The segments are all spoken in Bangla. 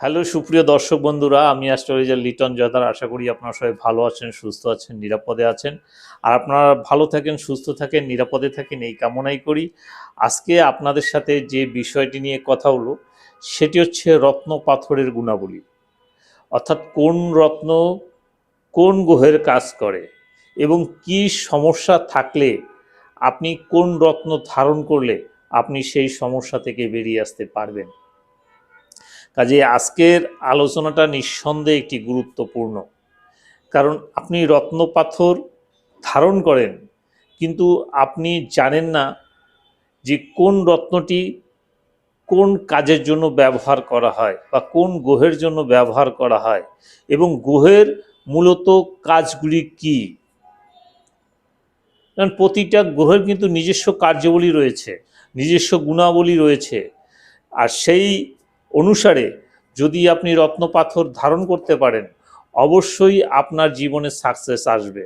হ্যালো, সুপ্রিয় দর্শক বন্ধুরা, আমি অ্যাস্ট্রোলজার লিটন জয়দার। আশা করি আপনারা সবাই ভালো আছেন, সুস্থ আছেন, নিরাপদে আছেন। আর আপনারা ভালো থাকেন, সুস্থ থাকেন, নিরাপদে থাকেন, এই কামনাই করি। আজকে আপনাদের সাথে যে বিষয়টি নিয়ে কথা হলো, সেটি হচ্ছে রত্ন পাথরের গুণাবলী। অর্থাৎ কোন রত্ন কোন গ্রহের কাজ করে এবং কি সমস্যা থাকলে, আপনি কোন রত্ন ধারণ করলে আপনি সেই সমস্যা থেকে বেরিয়ে আসতে পারবেন। কাজে আজকের আলোচনাটা নিঃসন্দেহে একটি গুরুত্বপূর্ণ। কারণ আপনি রত্ন পাথর ধারণ করেন, কিন্তু আপনি জানেন না যে কোন রত্নটি কোন কাজের জন্য ব্যবহার করা হয় বা কোন গ্রহের জন্য ব্যবহার করা হয় এবং গ্রহের মূলত কাজগুলি কি। কারণ প্রতিটা গ্রহের কিন্তু নিজস্ব কার্যাবলী রয়েছে, নিজস্ব গুণাবলী রয়েছে। আর সেই অনুসারে যদি আপনি রত্ন পাথর ধারণ করতে পারেন, অবশ্যই আপনার জীবনে সাকসেস আসবে।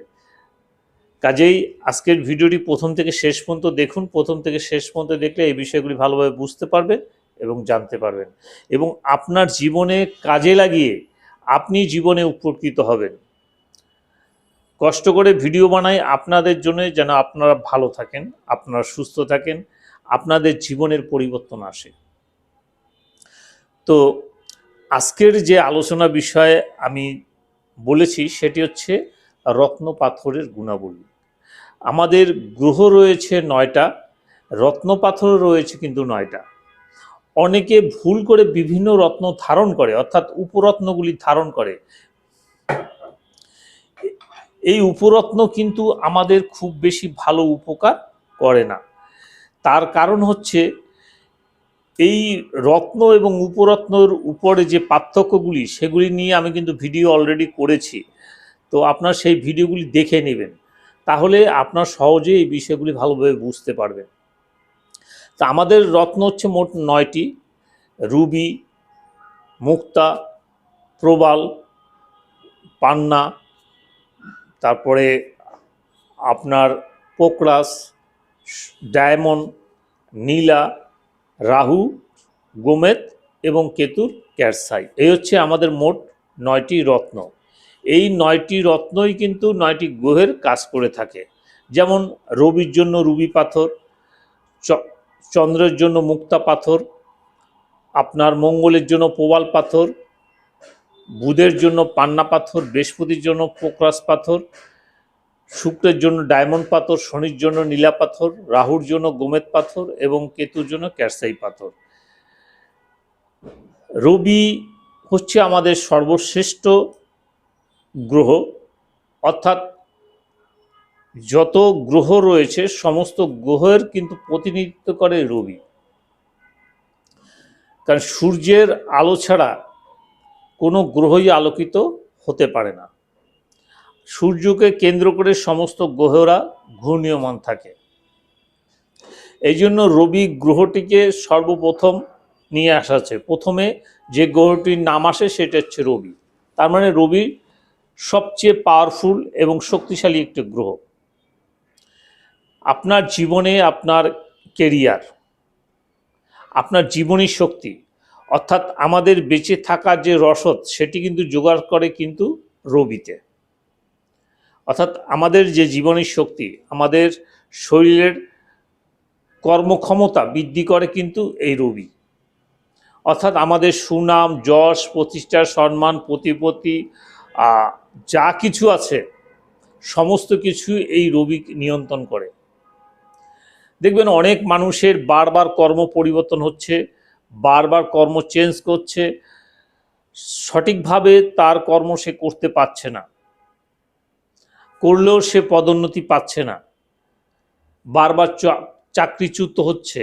কাজেই আজকের ভিডিওটি প্রথম থেকে শেষ পর্যন্ত দেখুন, প্রথম থেকে শেষ পর্যন্ত দেখলে এই বিষয়গুলি ভালোভাবে বুঝতে পারবেন এবং জানতে পারবেন। এবং আপনার জীবনে কাজে লাগিয়ে আপনি জীবনে উপকৃত হবেন। কষ্ট করে ভিডিও বানাই আপনাদের জন্য যেন আপনারা ভালো থাকেন, আপনারা সুস্থ থাকেন, আপনাদের জীবনের পরিবর্তন আসে। তো আজকের যে আলোচনা বিষয়ে আমি বলেছি, সেটি হচ্ছে রত্ন পাথরের গুণাবলী। আমাদের গ্রহ রয়েছে নয়টা, রত্ন পাথর রয়েছে কিন্তু নয়টা। অনেকে ভুল করে বিভিন্ন রত্ন ধারণ করে, অর্থাৎ উপরত্নগুলি ধারণ করে। এই উপরত্ন কিন্তু আমাদের খুব বেশি ভালো উপকার করে না। তার কারণ হচ্ছে এই রত্ন এবং উপরত্নর উপরে যে পার্থক্যগুলি, সেগুলি নিয়ে আমি কিন্তু ভিডিও অলরেডি করেছি। তো আপনার সেই ভিডিওগুলি দেখে নেবেন। তাহলে আপনার সহজে এই বিষয়গুলি ভালোভাবে বুঝতে পারবেন। তা আমাদের রত্ন হচ্ছে মোট নয়টি। রুবি, মুক্তা, প্রবাল, পান্না, তারপরে আপনার পোকরাস, ডায়মন্ড, নীলা রাহু, গোমেদ এবং কেতুর ক্যারসাই। এই হচ্ছে আমাদের মোট নয়টি রত্ন। এই নয়টি রত্নই কিন্তু নয়টি গ্রহের কাজ করে থাকে। যেমন রবির জন্য রুবি পাথর চন্দ্রের জন্য মুক্তা পাথর, আপনার মঙ্গলের জন্য প্রবাল পাথর, বুধের জন্য পান্না পাথর, বৃহস্পতির জন্য পোকরাস পাথর শুক্রের জন্য ডায়মন্ড পাথর, শনির জন্য নীলা পাথর, রাহুর জন্য গোমেদ পাথর এবং কেতুর জন্য ক্যারসাই পাথর। রবি হচ্ছে আমাদের সর্বশ্রেষ্ঠ গ্রহ, অর্থাৎ যত গ্রহ রয়েছে, সমস্ত গ্রহের কিন্তু প্রতিনিধিত্ব করে রবি। কারণ সূর্যের আলো ছাড়া কোনো গ্রহই আলোকিত হতে পারে না। সূর্যকে কেন্দ্র করে সমস্ত গ্রহরা ঘূর্ণীয়মান থাকে। এই জন্য রবি গ্রহটিকে সর্বপ্রথম নিয়ে আসা আছে প্রথমে যে গ্রহটির নাম আসে সেটা হচ্ছে রবি। তার মানে রবি সবচেয়ে পাওয়ারফুল এবং শক্তিশালী একটি গ্রহ। আপনার জীবনে আপনার কেরিয়ার আপনার জীবনী শক্তি, অর্থাৎ আমাদের বেঁচে থাকার যে রসদ, সেটি কিন্তু জোগাড় করে কিন্তু রবিতে। অর্থাৎ আমাদের যে জীবনের শক্তি, আমাদের শরীরের কর্মক্ষমতা বৃদ্ধি করে কিন্তু এই রবি অর্থাৎ আমাদের সুনাম, যশ, প্রতিষ্ঠা, সম্মান, প্রতিপত্তি যা কিছু আছে, সমস্ত কিছু এই রবি নিয়ন্ত্রণ করে। দেখবেন অনেক মানুষের বারবার কর্ম পরিবর্তন হচ্ছে, বারবার কর্ম চেঞ্জ করছে, সঠিকভাবে তার কর্ম সে করতে পারছে না। করলেও সে পদোন্নতি পাচ্ছে না। বারবার চাকরিচ্যুত হচ্ছে।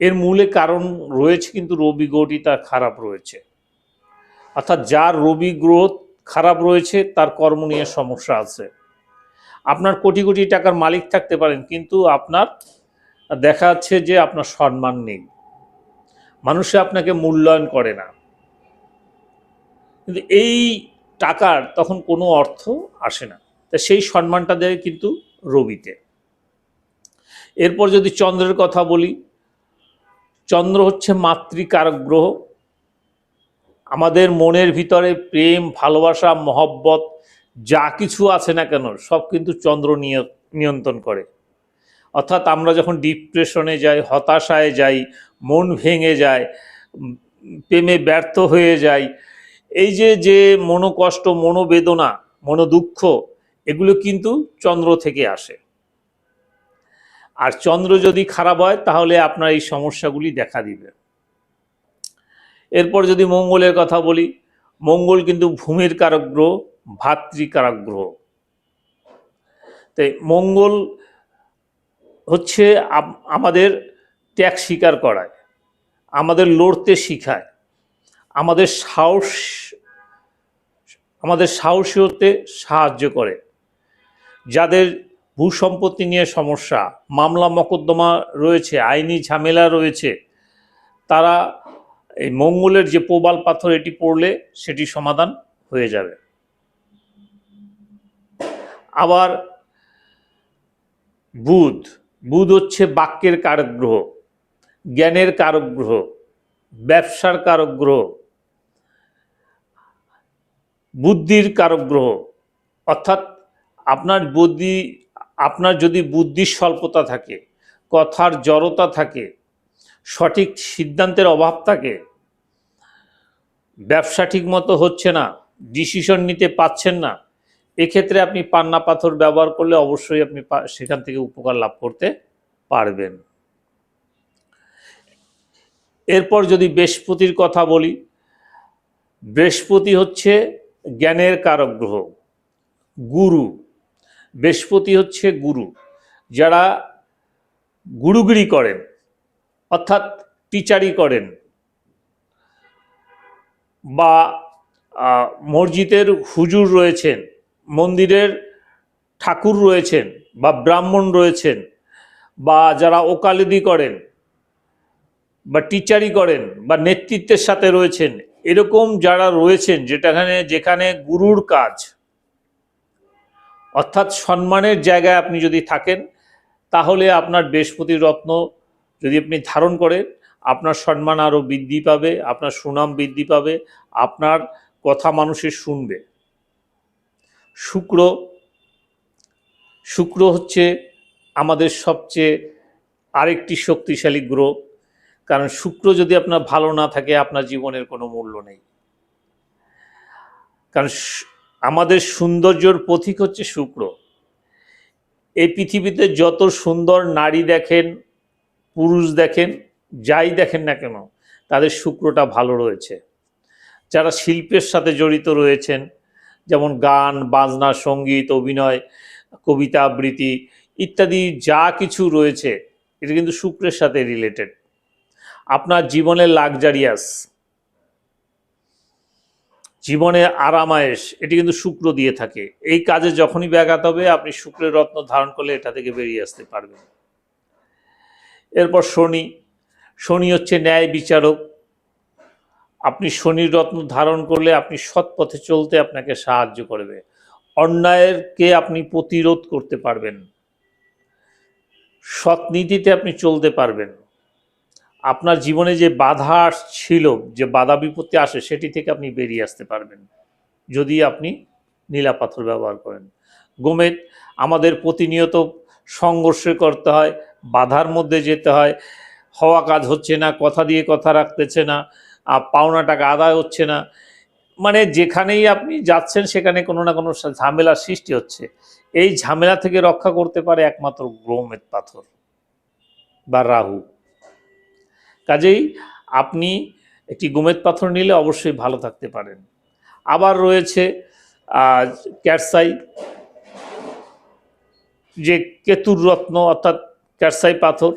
এর মূলে কারণ রয়েছে কিন্তু রবি গ্রহটি তার খারাপ রয়েছে। অর্থাৎ যার রবি গ্রহ খারাপ রয়েছে, তার কর্ম নিয়ে সমস্যা আছে। আপনার কোটি কোটি টাকার মালিক থাকতে পারেন, কিন্তু আপনার দেখা যাচ্ছে যে আপনার সম্মান নেই। মানুষে আপনাকে মূল্যায়ন করে না। কিন্তু এই টাকার তখন কোনো অর্থ আসে না। তা সেই সম্মানটা দেয় কিন্তু রবিতে। এরপর যদি চন্দ্রের কথা বলি, চন্দ্র হচ্ছে মাতৃকারক গ্রহ। আমাদের মনের ভিতরে প্রেম, ভালোবাসা, মহব্বত, যা কিছু আছে না কেন, সব কিন্তু চন্দ্র নিয়- নিয়ন্ত্রণ করে। অর্থাৎ আমরা যখন ডিপ্রেশনে যাই, হতাশায় যাই, মন ভেঙে যায় প্রেমে ব্যর্থ হয়ে যাই এই যে যে মনোকষ্ট, মনোবেদনা, মনোদুঃখ, এগুলো কিন্তু চন্দ্র থেকে আসে। আর চন্দ্র যদি খারাপ হয়, তাহলে আপনার এই সমস্যাগুলি দেখা দিবে। এরপর যদি মঙ্গলের কথা বলি, মঙ্গল কিন্তু ভূমির কারক গ্রহ ভাতৃকারক তাই মঙ্গল হচ্ছে আমাদের ত্যাগ স্বীকার করায়, আমাদের লড়তে শিখায়, আমাদের সাহস আমাদের সাহসী হতে সাহায্য করে। যাদের ভূসম্পত্তি নিয়ে সমস্যা, মামলা মকদ্দমা রয়েছে, আইনি ঝামেলা রয়েছে, তারা এই মঙ্গলের যে প্রবাল পাথর এটি পড়লে সেটি সমাধান হয়ে যাবে। আবার বুধ বুধ হচ্ছে বাক্যের কারক গ্রহ জ্ঞানের কারক গ্রহ ব্যবসার কারক গ্রহ বুদ্ধির কারক গ্রহ। অর্থাৎ আপনার বুদ্ধি, আপনার যদি বুদ্ধির স্বল্পতা থাকে, কথার জড়তা থাকে, সঠিক সিদ্ধান্তের অভাব থাকে, ব্যবসা ঠিক মতো হচ্ছে না ডিসিশন নিতে পাচ্ছেন না, এক্ষেত্রে আপনি পান্না পাথর ব্যবহার করলে অবশ্যই আপনি সেখান থেকে উপকার লাভ করতে পারবেন। এরপর যদি বৃহস্পতির কথা বলি, বৃহস্পতি হচ্ছে জ্ঞানের কারক গ্রহ, গুরু, বৃহস্পতি হচ্ছে গুরু, যারা গুরুগিরি করেন, অর্থাৎ টিচারি করেন, বা মসজিদের হুজুর রয়েছেন, মন্দিরের ঠাকুর রয়েছেন, বা ব্রাহ্মণ রয়েছেন, বা যারা ওকালতি করেন, বা টিচারি করেন, বা নেতৃত্বের সাথে রয়েছেন এরকম যারা রয়েছেন, যেটাখানে, যেখানে গুরুর কাজ, অর্থাৎ সম্মানের জায়গায় আপনি যদি থাকেন, তাহলে আপনার বৃহস্পতি রত্ন যদি আপনি ধারণ করেন, আপনার সম্মান আরও বৃদ্ধি পাবে, আপনার সুনাম বৃদ্ধি পাবে, আপনার কথা মানুষের শুনবে। শুক্র শুক্র হচ্ছে আমাদের সবচেয়ে আরেকটি শক্তিশালী গ্রহ। কারণ শুক্র যদি আপনার ভালো না থাকে, আপনার জীবনের কোনো মূল্য নেই। কারণ আমাদের সৌন্দর্যর প্রতীক হচ্ছে শুক্র। এই পৃথিবীতে যত সুন্দর নারী দেখেন, পুরুষ দেখেন, যাই দেখেন না কেন, তাদের শুক্রটা ভালো রয়েছে। যারা শিল্পের সাথে জড়িত রয়েছেন, যেমন গান, বাজনা, সংগীত, অভিনয়, কবিতা, আবৃত্তি ইত্যাদি যা কিছু রয়েছে, এটা কিন্তু শুক্রের সাথে রিলেটেড আপনার জীবনের লাক্সারিয়াস জীবনে আরামায়েশ, এটি কিন্তু শুক্র দিয়ে থাকে। এই কাজে যখনই ব্যাঘাত হবে, আপনি শুক্রের রত্ন ধারণ করলে এটা থেকে বেরিয়ে আসতে পারবেন। এরপর শনি শনি হচ্ছে ন্যায় বিচারক। আপনি শনির রত্ন ধারণ করলে আপনি সৎ পথে চলতে আপনাকে সাহায্য করবে। অন্যায়েরকে আপনি প্রতিরোধ করতে পারবেন। সৎ নীতিতে আপনি চলতে পারবেন। আপনার জীবনে যে বাধা ছিল, যে বাধা বিপত্তি আসে, সেটি থেকে আপনি বেরিয়ে আসতে পারবেন, যদি আপনি নীলা পাথর ব্যবহার করেন। গোমেদ, আমাদের প্রতিনিয়ত সংঘর্ষ করতে হয়, বাধার মধ্যে যেতে হয়, হওয়া কাজ হচ্ছে না, কথা দিয়ে কথা রাখতেছে না, আর পাওনা টাকা আদায় হচ্ছে না। মানে যেখানেই আপনি যাচ্ছেন, সেখানে কোনো না কোনো ঝামেলার সৃষ্টি হচ্ছে। এই ঝামেলা থেকে রক্ষা করতে পারে একমাত্র গ্রহমেদ পাথর বা রাহু। কাজেই আপনি একটি গোমেদ পাথর নিলে অবশ্যই ভালো থাকতে পারেন। আবার রয়েছে ক্যারসাই, যে কেতুর রত্ন অর্থাৎ ক্যারসাই পাথর,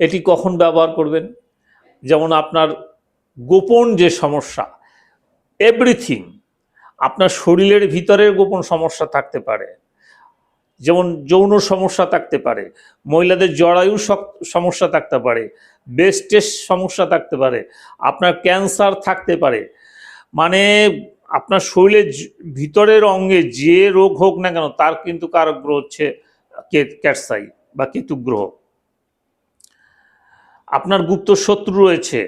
এটি কখন ব্যবহার করবেন? যেমন আপনার গোপন যে সমস্যা এভরিথিং আপনার শরীরের ভিতরের গোপন সমস্যা থাকতে পারে। যেমন যৌন সমস্যা থাকতে পারে, মহিলাদের জরায়ু সমস্যা থাকতে পারে বেস্টের সমস্যা থাকতে পারে, আপনার ক্যান্সার থাকতে পারে। মানে আপনার শরীরের ভিতরের অঙ্গে যে রোগ হোক না কেন, তার কিন্তু কারক গ্রহ হচ্ছে ক্যাটসাই বা কেতু গ্রহ আপনার গুপ্ত শত্রু রয়েছে,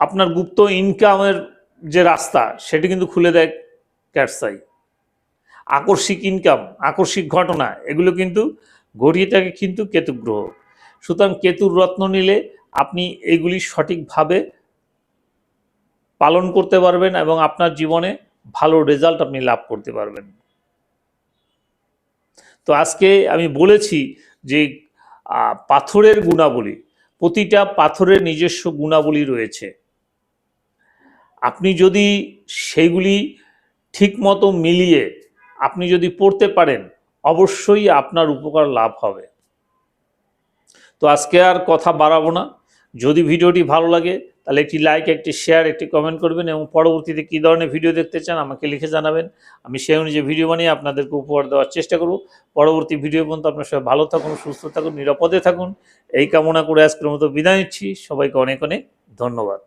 আপনার গুপ্ত ইনকামের যে রাস্তা, সেটি কিন্তু খুলে দেয় ক্যাটসাই। আকস্মিক ইনকাম আকস্মিক ঘটনা, এগুলো কিন্তু ঘটিয়ে থাকে কিন্তু কেতু গ্রহ সুতরাং কেতুর রত্ন নিলে আপনি এগুলি সঠিকভাবে পালন করতে পারবেন এবং আপনার জীবনে ভালো রেজাল্ট আপনি লাভ করতে পারবেন। তো আজকে আমি বলেছি যে পাথরের গুণাবলী, প্রতিটা পাথরের নিজস্ব গুণাবলী রয়েছে। আপনি যদি সেইগুলি ঠিকমতো মিলিয়ে আপনি যদি পড়তে পারেন, অবশ্যই আপনার উপকার লাভ হবে। তো আজকে আর কথা বাড়াবো না। যদি ভিডিওটি ভালো লাগে, তাহলে একটি লাইক একটি শেয়ার একটি কমেন্ট করবেন এবং পরবর্তীতে কী ধরনের ভিডিও দেখতে চান আমাকে লিখে জানাবেন। আমি সেই অনুযায়ী ভিডিও বানিয়ে আপনাদেরকে উপহার দেওয়ার চেষ্টা করব। পরবর্তী ভিডিও পর্যন্ত আপনার সবাই ভালো থাকুন, সুস্থ থাকুন, নিরাপদে থাকুন। এই কামনা করে আজকের মতো বিদায় নিচ্ছি। সবাইকে অনেক অনেক ধন্যবাদ।